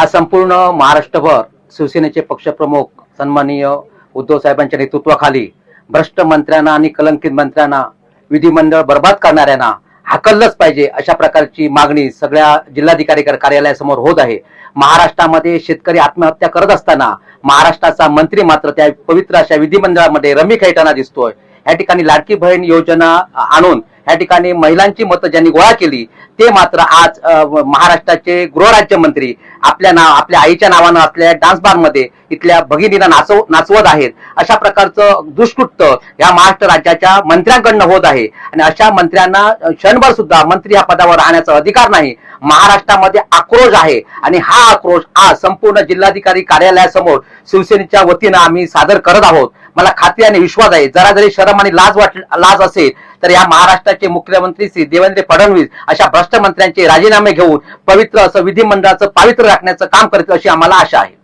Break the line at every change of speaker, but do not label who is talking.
आज संपूर्ण महाराष्ट्रभर शिवसेनेचे पक्षप्रमुख सन्माननीय उद्धव साहेबांच्या नेतृत्वाखाली भ्रष्ट मंत्र्यांना आणि कलंकित मंत्र्यांना विधिमंडळ बर्बाद करणाऱ्यांना हाकललंच पाहिजे अशा प्रकारची मागणी सगळ्या जिल्हाधिकारी कार्यालयासमोर होत आहे. महाराष्ट्रामध्ये शेतकरी आत्महत्या करत असताना महाराष्ट्राचा मंत्री मात्र त्या पवित्र अशा विधिमंडळामध्ये रमी खेळताना दिसतोय. या ठिकाणी लाडकी बहीण योजना आणून या ठिकाणी महिलांची मतं ज्यांनी गोळा केली ते मात्र आज महाराष्ट्राचे गृहराज्यमंत्री आपल्या नाव आपल्या आईच्या नावानं असलेल्या डान्स बारमध्ये इथल्या भगिनीला नाचव नाचवत आहेत. अशा प्रकारचं दुष्कृत्य या महाराष्ट्र राज्याच्या मंत्र्यांकडनं होत आहे. आणि अशा मंत्र्यांना क्षणभर सुद्धा मंत्री या पदावर राहण्याचा अधिकार नाही. महाराष्ट्रामध्ये आक्रोश आहे. आणि हा आक्रोश आज संपूर्ण जिल्हाधिकारी कार्यालयासमोर शिवसेनेच्या वतीनं आम्ही सादर करत आहोत. मला खात्री आणि विश्वास आहे जरा जरी शरम आणि लाज वाट लाज असेल तर या महाराष्ट्राचे मुख्यमंत्री श्री देवेंद्र फडणवीस अशा भ्रष्ट मंत्र्यांचे राजीनामे घेऊन पवित्र असं विधिमंडळाचं पावित्र्य राखण्याचं काम करतील अशी आम्हाला आशा आहे.